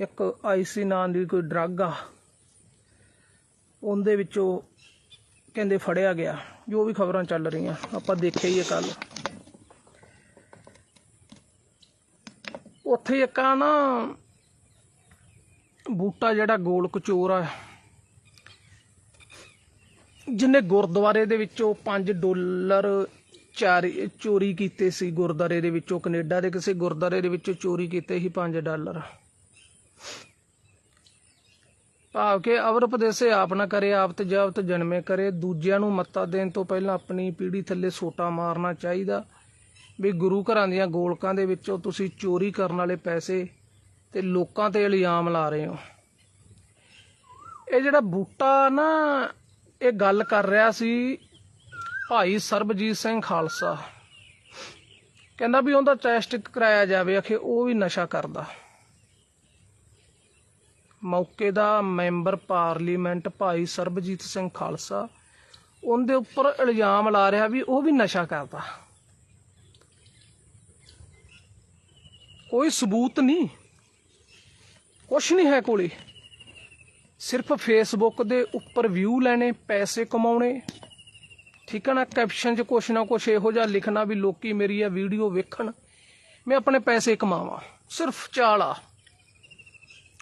ਇੱਕ ਆਈਸੀ ਨਾਂ ਦੀ ਕੋਈ ਡਰੱਗ ਆ, ਉਹਦੇ ਵਿੱਚੋਂ ਕਹਿੰਦੇ ਫੜਿਆ ਗਿਆ, ਜੋ ਵੀ ਖਬਰਾਂ ਚੱਲ ਰਹੀਆਂ, ਆਪਾਂ ਦੇਖਿਆ ਹੀ ਹੈ ਕੱਲ ਉੱਥੇ ਇੱਕ ਆ ਨਾ, ਬੂਟਾ ਜਿਹੜਾ ਗੋਲ ਕਚੋਰ ਆ ਜਿਹਨੇ ਗੁਰਦੁਆਰੇ ਦੇ ਵਿੱਚੋਂ 5 ਡਾਲਰ ਚਾਰੀ, ਚੋਰੀ ਕੀਤੇ ਸੀ, ਗੁਰਦੁਆਰੇ ਦੇ ਵਿੱਚੋਂ ਕੈਨੇਡਾ ਦੇ ਕਿਸੇ ਗੁਰਦੁਆਰੇ ਦੇ ਵਿੱਚੋਂ ਚੋਰੀ ਕੀਤੇ ਸੀ 5 ਡਾਲਰ। ਭਾਵ ਕਿ ਅਵਰ ਉਪਦੇਸੇ ਆਪ ਨਾ ਕਰੇ, ਆਪ ਤੇ ਜਾਵਤ ਜਨਮੇ ਕਰੇ, ਦੂਜਿਆਂ ਨੂੰ ਮੱਤਾ ਦੇਣ ਤੋਂ ਪਹਿਲਾਂ ਆਪਣੀ ਪੀੜੀ ਥੱਲੇ ਸੋਟਾ ਮਾਰਨਾ ਚਾਹੀਦਾ। ਵੀ ਗੁਰੂ ਘਰਾਂ ਦੀਆਂ ਗੋਲਕਾਂ ਦੇ ਵਿੱਚੋਂ ਤੁਸੀਂ ਚੋਰੀ ਕਰਨ ਵਾਲੇ ਪੈਸੇ ਤੇ ਲੋਕਾਂ ਤੇ ਇਲਜ਼ਾਮ ਲਾ ਰਹੇ ਹੋ। ਇਹ ਜਿਹੜਾ ਬੂਟਾ ਨਾ, ਇਹ ਗੱਲ ਕਰ ਰਿਹਾ ਸੀ ਭਾਈ ਸਰਬਜੀਤ ਸਿੰਘ ਖਾਲਸਾ। ਕਹਿੰਦਾ ਵੀ ਉਹਦਾ ਟੈਸਟ ਕਰਾਇਆ ਜਾਵੇ, ਆਖੇ ਉਹ ਵੀ ਨਸ਼ਾ ਕਰਦਾ। ਮੌਕੇ ਦਾ ਮੈਂਬਰ ਪਾਰਲੀਮੈਂਟ ਭਾਈ ਸਰਬਜੀਤ ਸਿੰਘ ਖਾਲਸਾ, ਉਹਦੇ ਉੱਪਰ ਇਲਜ਼ਾਮ ਲਾ ਰਿਹਾ ਵੀ ਉਹ ਵੀ ਨਸ਼ਾ ਕਰਦਾ। ਕੋਈ ਸਬੂਤ ਨਹੀਂ, ਕੁਛ ਨਹੀਂ ਹੈ ਕੋਲੇ। ਸਿਰਫ ਫੇਸਬੁੱਕ ਦੇ ਉੱਪਰ ਵਿਊ ਲੈਣੇ, ਪੈਸੇ ਕਮਾਉਣੇ। ਠੀਕ ਹੈ ਨਾ ਕੈਪਸ਼ਨ 'ਚ ਕੁਛ ਨਾ ਕੁਛ ਇਹੋ ਜਿਹਾ ਲਿਖਣਾ ਵੀ ਲੋਕੀ ਮੇਰੀ ਇਹ ਵੀਡੀਓ ਵੇਖਣ, ਮੈਂ ਆਪਣੇ ਪੈਸੇ ਕਮਾਵਾਂ। ਸਿਰਫ ਚਾਲਾ।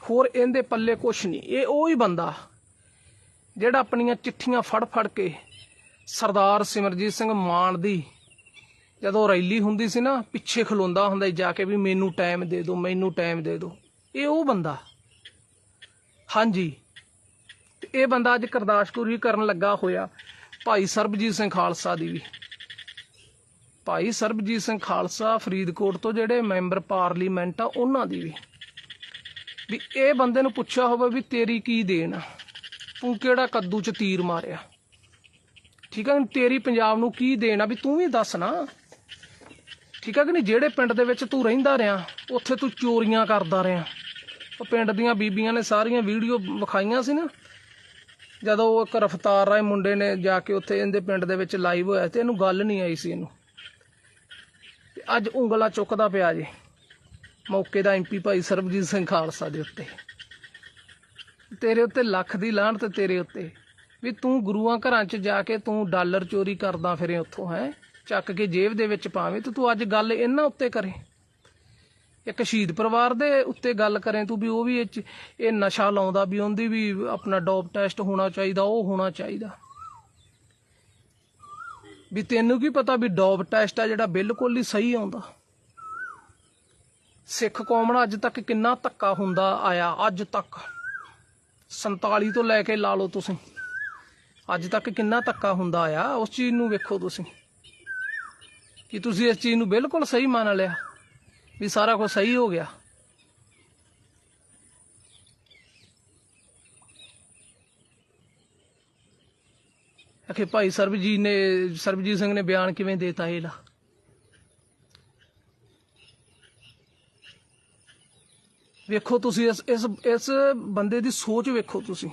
ਹੋਰ ਇਹਦੇ ਪੱਲੇ ਕੁਛ ਨਹੀਂ। ਇਹ ਉਹ ਹੀ ਬੰਦਾ ਜਿਹੜਾ ਆਪਣੀਆਂ ਚਿੱਠੀਆਂ ਫੜ ਫੜ ਕੇ ਸਰਦਾਰ ਸਿਮਰਜੀਤ ਸਿੰਘ ਮਾਨ ਦੀ ਜਦੋਂ ਰੈਲੀ ਹੁੰਦੀ ਸੀ ਨਾ, ਪਿੱਛੇ ਖਲੋਂਦਾ ਹੁੰਦਾ ਜਾ ਕੇ ਵੀ ਮੈਨੂੰ ਟਾਈਮ ਦੇ ਦਿਓ, ਮੈਨੂੰ ਟਾਈਮ ਦੇ ਦਿਓ। ਇਹ ਉਹ ਬੰਦਾ। ਹਾਂਜੀ। ਤੇ ਇਹ ਬੰਦਾ ਅੱਜ ਕਰਦਾਸ਼ਪੁਰ ਵੀ ਕਰਨ ਲੱਗਾ ਹੋਇਆ, ਭਾਈ ਸਰਬਜੀਤ ਸਿੰਘ ਖਾਲਸਾ ਦੀ ਵੀ। ਭਾਈ ਸਰਬਜੀਤ ਸਿੰਘ ਖਾਲਸਾ ਫਰੀਦਕੋਟ ਤੋਂ ਜਿਹੜੇ ਮੈਂਬਰ ਪਾਰਲੀਮੈਂਟ ਆ, ਉਹਨਾਂ ਦੀ ਵੀ। ਵੀ ਇਹ ਬੰਦੇ ਨੂੰ ਪੁੱਛਿਆ ਹੋਵੇ ਵੀ ਤੇਰੀ ਕੀ ਦੇਣ ਆ? ਤੂੰ ਕਿਹੜਾ ਕੱਦੂ ਚ ਤੀਰ ਮਾਰਿਆ? ਠੀਕ ਹੈ ਤੇਰੀ ਪੰਜਾਬ ਨੂੰ ਕੀ ਦੇਣ ਆ? ਵੀ ਤੂੰ ਵੀ ਦੱਸ ਨਾ। ਠੀਕ ਹੈ ਕਿ ਨਹੀਂ? ਜਿਹੜੇ ਪਿੰਡ ਦੇ ਵਿੱਚ ਤੂੰ ਰਹਿੰਦਾ ਰਿਹਾ, ਉੱਥੇ ਤੂੰ ਚੋਰੀਆਂ ਕਰਦਾ ਰਿਹਾ। ਉਹ ਪਿੰਡ ਦੀਆਂ ਬੀਬੀਆਂ ਨੇ ਸਾਰੀਆਂ ਵੀਡੀਓ ਵਿਖਾਈਆਂ ਸੀ ਨਾ। ਜਦੋਂ ਉਹ ਇੱਕ ਰਫਤਾਰ ਰਾਏ ਮੁੰਡੇ ਨੇ ਜਾ ਕੇ ਉੱਥੇ ਇਹਦੇ ਪਿੰਡ ਦੇ ਵਿੱਚ ਲਾਈਵ ਹੋਇਆ ਤੇ ਇਹਨੂੰ ਗੱਲ ਨਹੀਂ ਆਈ ਸੀ ਇਹਨੂੰ। ਅੱਜ ਉਂਗਲਾ ਚੁੱਕਦਾ ਪਿਆ ਜੀ। ਮੌਕੇ ਦਾ ਐਮਪੀ ਭਾਈ ਸਰਬਜੀਤ ਸਿੰਘ ਖਾਲਸਾ ਦੇ ਉੱਤੇ। ਤੇਰੇ ਉੱਤੇ ਲੱਖ ਦੀ ਲਾਹਣ ਤੇ ਤੇਰੇ ਉੱਤੇ। ਵੀ ਤੂੰ ਗੁਰੂਆਂ ਘਰਾਂ 'ਚ ਜਾ ਕੇ ਤੂੰ ਡਾਲਰ ਚੋਰੀ ਕਰਦਾ ਫਿਰੇ ਉੱਥੋਂ, ਹੈ? ਚੱਕ ਕੇ ਜੇਬ ਦੇ ਵਿੱਚ ਪਾਵੇਂ ਤੇ ਤੂੰ ਅੱਜ ਗੱਲ ਇਹਨਾਂ ਉੱਤੇ ਕਰੇ। ਇੱਕ ਸ਼ਹੀਦ ਪਰਿਵਾਰ ਦੇ ਉੱਤੇ ਗੱਲ ਕਰੇ ਤੂੰ ਵੀ ਉਹ ਵੀ ਇਹ 'ਚ- ਇਹ ਨਸ਼ਾ ਲਾਉਂਦਾ ਵੀ ਉਹਦੀ ਵੀ ਆਪਣਾ ਡੋਪ ਟੈਸਟ ਹੋਣਾ ਚਾਹੀਦਾ, ਉਹ ਹੋਣਾ ਚਾਹੀਦਾ। ਵੀ ਤੈਨੂੰ ਕੀ ਪਤਾ ਵੀ ਡੋਪ ਟੈਸਟ ਆ ਜਿਹੜਾ ਬਿਲਕੁਲ ਹੀ ਸਹੀ ਆਉਂਦਾ। ਸਿੱਖ ਕੌਮ ਨਾਲ ਅੱਜ ਤੱਕ ਕਿੰਨਾ ਧੱਕਾ ਹੁੰਦਾ ਆਇਆ? ਅੱਜ ਤੱਕ। 47 ਤੋਂ ਲੈ ਕੇ ਲਾ ਲਓ ਤੁਸੀਂ। ਅੱਜ ਤੱਕ ਕਿੰਨਾ ਧੱਕਾ ਹੁੰਦਾ ਆਇਆ? ਉਸ ਚੀਜ਼ ਨੂੰ ਵੇਖੋ ਤੁਸੀਂ। ਕਿ ਤੁਸੀਂ ਇਸ ਚੀਜ਼ ਨੂੰ ਬਿਲਕੁਲ ਸਹੀ ਮੰਨ ਲਿਆ? ਵੀ ਸਾਰਾ ਕੁਝ ਸਹੀ ਹੋ ਗਿਆ। ਅਖੇ ਭਾਈ ਸਰਬਜੀਤ ਨੇ, ਸਰਬਜੀਤ ਸਿੰਘ ਨੇ ਬਿਆਨ ਕਿਵੇਂ ਦੇਤਾ ਇਹ ਲਾ? ਵੇਖੋ ਤੁਸੀਂ ਇਸ ਇਸ ਇਸ ਬੰਦੇ ਦੀ ਸੋਚ ਵੇਖੋ ਤੁਸੀਂ।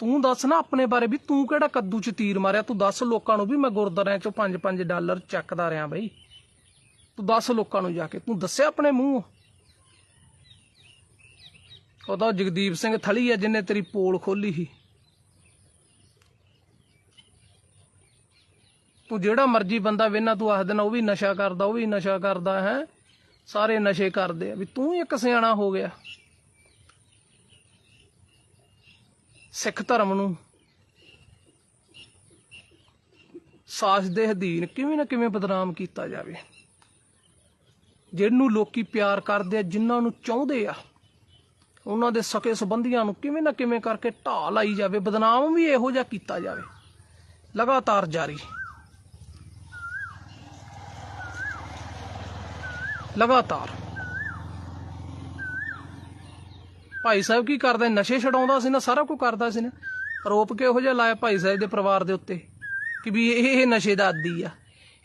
ਤੂੰ ਦੱਸ ਨਾ ਆਪਣੇ ਬਾਰੇ ਵੀ, ਤੂੰ ਕਿਹੜਾ ਕੱਦੂ ਚ ਤੀਰ ਮਾਰਿਆ? ਤੂੰ ਦੱਸ ਲੋਕਾਂ ਨੂੰ ਵੀ ਮੈਂ ਗੁਰਦੁਆਰਿਆਂ ਚੋਂ 5-5 ਡਾਲਰ ਚੱਕਦਾ ਰਿਹਾ ਬਈ। ਤੂੰ ਦੱਸ ਲੋਕਾਂ ਨੂੰ ਜਾ ਕੇ, ਤੂੰ ਦੱਸਿਆ ਆਪਣੇ ਮੂੰਹ? ਉਹਦਾ ਜਗਦੀਪ ਸਿੰਘ ਥਲੀ ਹੈ ਜਿਨੇ ਤੇਰੀ ਪੋਲ ਖੋਲੀ ਸੀ। ਤੂੰ ਜਿਹੜਾ ਮਰਜ਼ੀ ਬੰਦਾ ਵੇਨਾ ਤੂੰ ਆਖ ਦੇਣਾ ਉਹ ਵੀ ਨਸ਼ਾ ਕਰਦਾ, ਉਹ ਵੀ ਨਸ਼ਾ ਕਰਦਾ, ਹੈ। ਸਾਰੇ ਨਸ਼ੇ ਕਰਦੇ ਆ। ਵੀ ਤੂੰ ਇੱਕ ਸਿਆਣਾ ਹੋ ਗਿਆ। ਸਿੱਖ ਧਰਮ ਨੂੰ ਸਾਸ ਦੇ ਅਧੀਨ ਕਿਵੇਂ ਨਾ ਕਿਵੇਂ ਬਦਨਾਮ ਕੀਤਾ ਜਾਵੇ। ਜਿਹਨੂੰ ਲੋਕੀ ਪਿਆਰ ਕਰਦੇ ਆ, ਜਿਨ੍ਹਾਂ ਨੂੰ ਚਾਹੁੰਦੇ ਆ ਉਹਨਾਂ ਦੇ ਸਕੇ ਸੰਬੰਧੀਆਂ ਨੂੰ ਕਿਵੇਂ ਨਾ ਕਿਵੇਂ ਕਰਕੇ ਢਾਹ ਲਾਈ ਜਾਵੇ, ਬਦਨਾਮ ਵੀ ਇਹੋ ਜਿਹਾ ਕੀਤਾ ਜਾਵੇ। ਲਗਾਤਾਰ ਜਾਰੀ। ਲਗਾਤਾਰ। ਭਾਈ ਸਾਹਿਬ ਕੀ ਕਰਦਾ? ਨਸ਼ੇ ਛਡਾਉਂਦਾ ਸੀ ਨਾ, ਸਾਰਾ ਕੁਝ ਕਰਦਾ ਸੀ ਨਾ। ਆਰੋਪ ਕਿਹੋ ਜਿਹਾ ਲਾਇਆ ਭਾਈ ਸਾਹਿਬ ਦੇ ਪਰਿਵਾਰ ਦੇ ਉੱਤੇ? ਕਿ ਵੀ ਇਹ ਇਹ ਨਸ਼ੇ ਦਾ ਆਦੀ ਆ।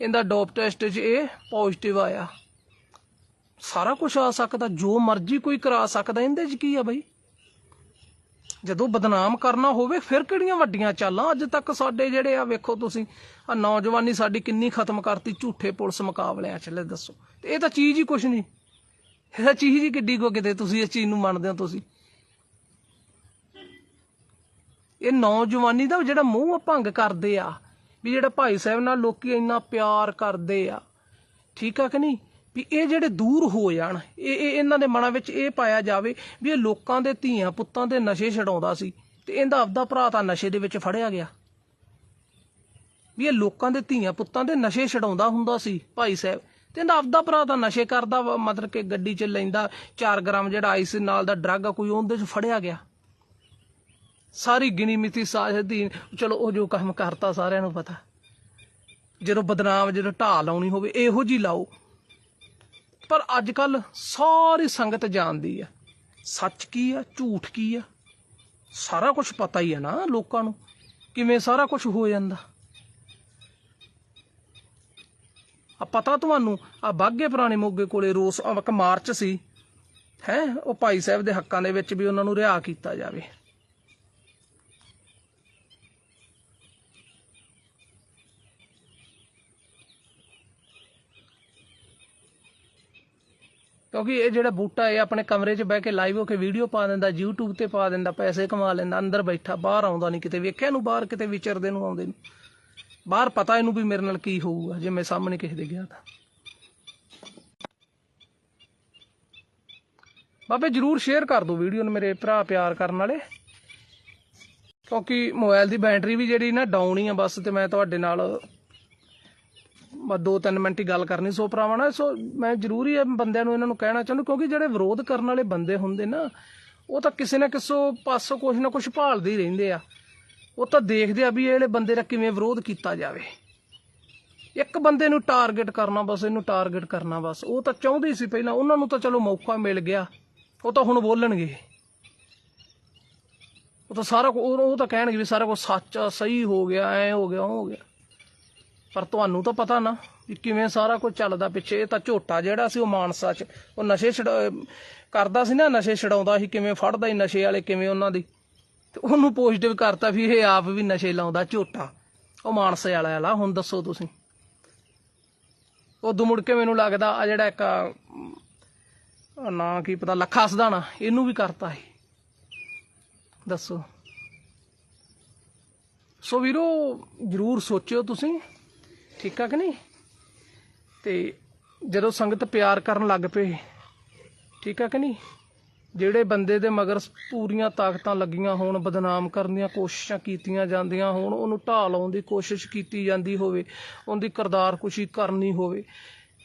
ਇਹਦਾ ਡੋਪ ਟੈਸਟ 'ਚ ਇਹ ਪੋਜ਼ਿਟਿਵ ਆਇਆ। ਸਾਰਾ ਕੁਝ ਆ ਸਕਦਾ, ਜੋ ਮਰਜ਼ੀ ਕੋਈ ਕਰਾ ਸਕਦਾ, ਇਹਦੇ 'ਚ ਕੀ ਆ ਬਈ? ਜਦੋਂ ਬਦਨਾਮ ਕਰਨਾ ਹੋਵੇ, ਫਿਰ ਕਿਹੜੀਆਂ ਵੱਡੀਆਂ ਚਾਲਾਂ? ਅੱਜ ਤੱਕ ਸਾਡੇ ਜਿਹੜੇ ਆ, ਵੇਖੋ ਤੁਸੀਂ ਆ ਨੌਜਵਾਨੀ ਸਾਡੀ ਕਿੰਨੀ ਖਤਮ ਕਰਤੀ, ਝੂਠੇ ਪੁਲਿਸ ਮੁਕਾਬਲਿਆਂ ਚ, ਲੈ ਦੱਸੋ। ਇਹ ਤਾਂ ਚੀਜ਼ ਹੀ ਕੁਛ ਨਹੀਂ। ਇਹ ਤਾਂ ਚੀਜ਼ ਹੀ ਕਿੱਡੀ ਕੋ ਕਿਤੇ ਤੁਸੀਂ, ਇਸ ਚੀਜ਼ ਨੂੰ ਮੰਨਦੇ ਹੋ ਤੁਸੀਂ। ਇਹ ਨੌਜਵਾਨੀ ਦਾ ਜਿਹੜਾ ਮੂੰਹ ਭੰਗ ਕਰਦੇ ਆ, ਵੀ ਜਿਹੜਾ ਭਾਈ ਸਾਹਿਬ ਨਾਲ ਲੋਕੀ ਇੰਨਾ ਪਿਆਰ ਕਰਦੇ ਆ। ਠੀਕ ਆ ਕਿ ਨਹੀਂ? ਵੀ ਇਹ ਜਿਹੜੇ ਦੂਰ ਹੋ ਜਾਣ ਇਹ ਇਹ ਇਹਨਾਂ ਦੇ ਮਨਾਂ ਵਿੱਚ ਇਹ ਪਾਇਆ ਜਾਵੇ ਵੀ ਇਹ ਲੋਕਾਂ ਦੇ ਧੀਆਂ ਪੁੱਤਾਂ ਦੇ ਨਸ਼ੇ ਛਡਾਉਂਦਾ ਸੀ ਤੇ ਇਹਦਾ ਆਪਦਾ ਭਰਾ ਤਾਂ ਨਸ਼ੇ ਦੇ ਵਿੱਚ ਫੜਿਆ ਗਿਆ। ਵੀ ਇਹ ਲੋਕਾਂ ਦੇ ਧੀਆਂ ਪੁੱਤਾਂ ਦੇ ਨਸ਼ੇ ਛਡਾਉਂਦਾ ਹੁੰਦਾ ਸੀ ਭਾਈ ਸਾਹਿਬ। ਤੇ ਇਹਦਾ ਆਪਦਾ ਭਰਾ ਤਾਂ ਨਸ਼ੇ ਕਰਦਾ ਵਾ, ਮਤਲਬ ਕਿ ਗੱਡੀ 'ਚ ਲੈਂਦਾ 4 ਗ੍ਰਾਮ ਜਿਹੜਾ ਆਈਸ ਨਾਲ ਦਾ ਡਰੱਗ ਆ ਕੋਈ ਉਹਦੇ 'ਚ ਫੜਿਆ ਗਿਆ। ਸਾਰੀ ਗਿਣੀ ਮਿਤੀ ਸਾਜਦੀ ਚਲੋ ਉਹ ਜੋ ਕੰਮ ਕਰਤਾ ਸਾਰਿਆਂ ਨੂੰ ਪਤਾ। ਜਦੋਂ ਬਦਨਾਮ ਜਦੋਂ ਢਾਹ ਲਾਉਣੀ ਹੋਵੇ ਇਹੋ ਜੀ ਲਾਓ। ਪਰ ਅੱਜ ਕੱਲ ਸਾਰੀ ਸੰਗਤ ਜਾਣਦੀ ਆ। ਸੱਚ ਕੀ ਆ, ਝੂਠ ਕੀ ਆ? ਸਾਰਾ ਕੁਝ ਪਤਾ ਹੀ ਆ ਨਾ ਲੋਕਾਂ ਨੂੰ, ਕਿਵੇਂ ਸਾਰਾ ਕੁਝ ਹੋ ਜਾਂਦਾ। ਆ ਪਤਾ ਤੁਹਾਨੂੰ ਆ ਬਾਗੇ ਪੁਰਾਣੇ ਮੋਗੇ ਕੋਲੇ ਰੋਸ ਇੱਕ ਮਾਰਚ ਸੀ। ਹੈ, ਉਹ ਭਾਈ ਸਾਹਿਬ ਦੇ ਹੱਕਾਂ ਦੇ ਵਿੱਚ ਵੀ ਉਹਨਾਂ ਨੂੰ ਰਿਹਾ ਕੀਤਾ ਜਾਵੇ। ਕਿਉਂਕਿ ਇਹ ਜਿਹੜਾ ਬੂਟਾ ਇਹ ਆਪਣੇ ਕਮਰੇ 'ਚ ਬਹਿ ਕੇ ਲਾਈਵ ਹੋ ਕੇ ਵੀਡੀਓ ਪਾ ਦਿੰਦਾ, YouTube ਤੇ ਪਾ ਦਿੰਦਾ, ਪੈਸੇ ਕਮਾ ਲੈਂਦਾ, ਅੰਦਰ ਬੈਠਾ, ਬਾਹਰ ਆਉਂਦਾ ਨਹੀਂ ਕਿਤੇ, ਵੇਖਿਆ ਨੂੰ ਬਾਹਰ ਕਿਤੇ ਵਿਚਰਦੇ ਨੂੰ ਆਉਂਦੇ ਨੂੰ। ਬਾਹਰ ਪਤਾ ਇਹਨੂੰ ਵੀ ਮੇਰੇ ਨਾਲ ਕੀ ਹੋਊਗਾ, ਜੇ ਮੈਂ ਸਾਹਮਣੇ ਕਿਸੇ ਦੇ ਗਿਆ ਤਾਂ। ਬਾਬੇ ਜਰੂਰ ਸ਼ੇਅਰ ਕਰ ਦਿਓ ਵੀਡੀਓ ਨੂੰ ਮੇਰੇ ਭਰਾ ਪਿਆਰ ਕਰਨ ਵਾਲੇ। ਕਿਉਂਕਿ ਮੋਬਾਈਲ ਦੀ ਬੈਟਰੀ ਵੀ ਜਿਹੜੀ ਨਾ ਡਾਊਨ ਹੀ ਆ ਬਸ, ਤੇ ਮੈਂ ਤੁਹਾਡੇ ਨਾਲ ਦੋ ਤਿੰਨ ਮਿੰਟ ਹੀ ਗੱਲ ਕਰਨੀ ਸੋ ਭਰਾਵਾਂ ਨਾਲ। ਸੋ ਮੈਂ ਜ਼ਰੂਰੀ ਹੈ ਬੰਦਿਆਂ ਨੂੰ ਇਹਨਾਂ ਨੂੰ ਕਹਿਣਾ ਚਾਹੁੰਦਾ, ਕਿਉਂਕਿ ਜਿਹੜੇ ਵਿਰੋਧ ਕਰਨ ਵਾਲੇ ਬੰਦੇ ਹੁੰਦੇ ਨਾ, ਉਹ ਤਾਂ ਕਿਸੇ ਨਾ ਕਿਸੇ ਪਾਸੋਂ ਕੁਝ ਨਾ ਕੁਝ ਭਾਲਦੇ ਹੀ ਰਹਿੰਦੇ ਆ। ਉਹ ਤਾਂ ਦੇਖਦੇ ਆ ਵੀ ਇਹ ਬੰਦੇ ਦਾ ਕਿਵੇਂ ਵਿਰੋਧ ਕੀਤਾ ਜਾਵੇ। ਇੱਕ ਬੰਦੇ ਨੂੰ ਟਾਰਗੇਟ ਕਰਨਾ ਬਸ, ਇਹਨੂੰ ਟਾਰਗੇਟ ਕਰਨਾ ਬਸ। ਉਹ ਤਾਂ ਚਾਹੁੰਦੇ ਸੀ ਪਹਿਲਾਂ, ਉਹਨਾਂ ਨੂੰ ਤਾਂ ਚਲੋ ਮੌਕਾ ਮਿਲ ਗਿਆ। ਉਹ ਤਾਂ ਹੁਣ ਬੋਲਣਗੇ। ਉਹ ਤਾਂ ਸਾਰਾ ਕੁ- ਉਹ ਤਾਂ ਕਹਿਣਗੇ ਵੀ ਸਾਰਾ ਕੁਝ ਸੱਚ ਆ, ਸਹੀ ਹੋ ਗਿਆ, ਐ ਹੋ ਗਿਆ, ਉਹ ਹੋ ਗਿਆ। ਪਰ ਤੁਹਾਨੂੰ ਤਾਂ ਪਤਾ ਨਾ ਵੀ ਕਿਵੇਂ ਸਾਰਾ ਕੁਝ ਚੱਲਦਾ ਪਿੱਛੇ। ਇਹ ਤਾਂ ਝੋਟਾ ਜਿਹੜਾ ਸੀ ਉਹ ਮਾਨਸਾ 'ਚ, ਉਹ ਨਸ਼ੇ ਛਡਾ, ਕਰਦਾ ਸੀ ਨਾ, ਨਸ਼ੇ ਛਡਾਉਂਦਾ ਸੀ, ਕਿਵੇਂ ਫੜਦਾ ਸੀ ਨਸ਼ੇ ਵਾਲੇ, ਕਿਵੇਂ ਉਹਨਾਂ ਦੀ। ਤੇ ਉਹਨੂੰ ਪੋਜ਼ਿਟਿਵ ਕਰਤਾ ਵੀ ਇਹ ਆਪ ਵੀ ਨਸ਼ੇ ਲਾਉਂਦਾ ਝੋਟਾ। ਉਹ ਮਾਨਸੇ ਵਾਲਾ ਵਾਲਾ ਹੁਣ ਦੱਸੋ ਤੁਸੀਂ। ਉਦੋਂ ਮੁੜ ਕੇ ਮੈਨੂੰ ਲੱਗਦਾ ਆ ਜਿਹੜਾ ਇੱਕ ਨਾ ਕੀ ਪਤਾ, ਲੱਖਾ ਸਦਾਣਾ ਇਹਨੂੰ ਵੀ ਕਰਤਾ ਸੀ। ਦੱਸੋ। ਸੋ ਵੀਰੋ, ਜਰੂਰ ਸੋਚਿਓ ਤੁਸੀਂ। ਠੀਕ ਆ ਕਿ ਨਹੀਂ? ਤੇ ਜਦੋਂ ਸੰਗਤ ਪਿਆਰ ਕਰਨ ਲੱਗ ਪਏ, ਠੀਕ ਆ ਕਿ ਨਹੀਂ? ਜਿਹੜੇ ਬੰਦੇ ਦੇ ਮਗਰ ਪੂਰੀਆਂ ਤਾਕਤਾਂ ਲੱਗੀਆਂ ਹੋਣ, ਬਦਨਾਮ ਕਰਨ ਦੀਆਂ ਕੋਸ਼ਿਸ਼ਾਂ ਕੀਤੀਆਂ ਜਾਂਦੀਆਂ ਹੋਣ, ਉਹਨੂੰ ਢਾਹ ਲਾਉਣ ਦੀ ਕੋਸ਼ਿਸ਼ ਕੀਤੀ ਜਾਂਦੀ ਹੋਵੇ, ਉਹਦੀ ਕਰਦਾਰ ਕੁਸ਼ੀ ਕਰਨੀ ਹੋਵੇ,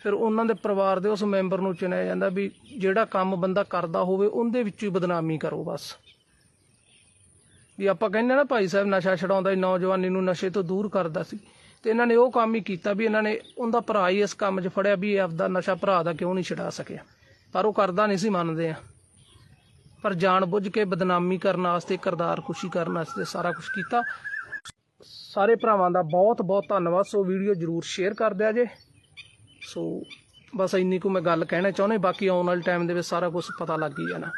ਫਿਰ ਉਹਨਾਂ ਦੇ ਪਰਿਵਾਰ ਦੇ ਉਸ ਮੈਂਬਰ ਨੂੰ ਚੁਣਿਆ ਜਾਂਦਾ ਵੀ ਜਿਹੜਾ ਕੰਮ ਬੰਦਾ ਕਰਦਾ ਹੋਵੇ, ਉਹਦੇ ਵਿੱਚ ਹੀ ਬਦਨਾਮੀ ਕਰੋ ਬਸ। ਵੀ ਆਪਾਂ ਕਹਿੰਦੇ ਨਾ, ਭਾਈ ਸਾਹਿਬ ਨਸ਼ਾ ਛਡਾਉਂਦਾ ਨੌਜਵਾਨੀ ਨੂੰ ਨਸ਼ੇ ਤੋਂ ਦੂਰ ਕਰਦਾ ਸੀ। ਤੇ ਇਹਨਾਂ ਨੇ ਉਹ ਕੰਮ ਹੀ ਕੀਤਾ ਵੀ ਇਹਨਾਂ ਨੇ ਉਹਦਾ ਭਰਾ ਹੀ ਇਸ ਕੰਮ 'ਚ ਫੜਿਆ ਵੀ ਇਹ ਆਪਦਾ ਨਸ਼ਾ ਭਰਾ ਦਾ ਕਿਉਂ ਨਹੀਂ ਛਡਾ ਸਕਿਆ। ਪਰ ਉਹ ਕਰਦਾ ਨਹੀਂ ਸੀ ਮੰਨਦੇ ਆ। ਪਰ ਜਾਣ ਬੁੱਝ ਕੇ ਬਦਨਾਮੀ ਕਰਨ ਵਾਸਤੇ, ਕਰਦਾਰ ਖੁਸ਼ੀ ਕਰਨ ਵਾਸਤੇ ਸਾਰਾ ਕੁਝ ਕੀਤਾ। ਸਾਰੇ ਭਰਾਵਾਂ ਦਾ ਬਹੁਤ ਬਹੁਤ ਧੰਨਵਾਦ। ਸੋ ਵੀਡੀਓ ਜਰੂਰ ਸ਼ੇਅਰ ਕਰ ਦਿਆ ਜੇ। ਸੋ ਬਸ ਇੰਨੀ ਕੁ ਮੈਂ ਗੱਲ ਕਹਿਣਾ ਚਾਹੁੰਦਾ, ਬਾਕੀ ਆਉਣ ਵਾਲੇ ਟਾਈਮ ਦੇ ਵਿੱਚ ਸਾਰਾ ਕੁਝ ਪਤਾ ਲੱਗ ਹੀ ਜਾਣਾ।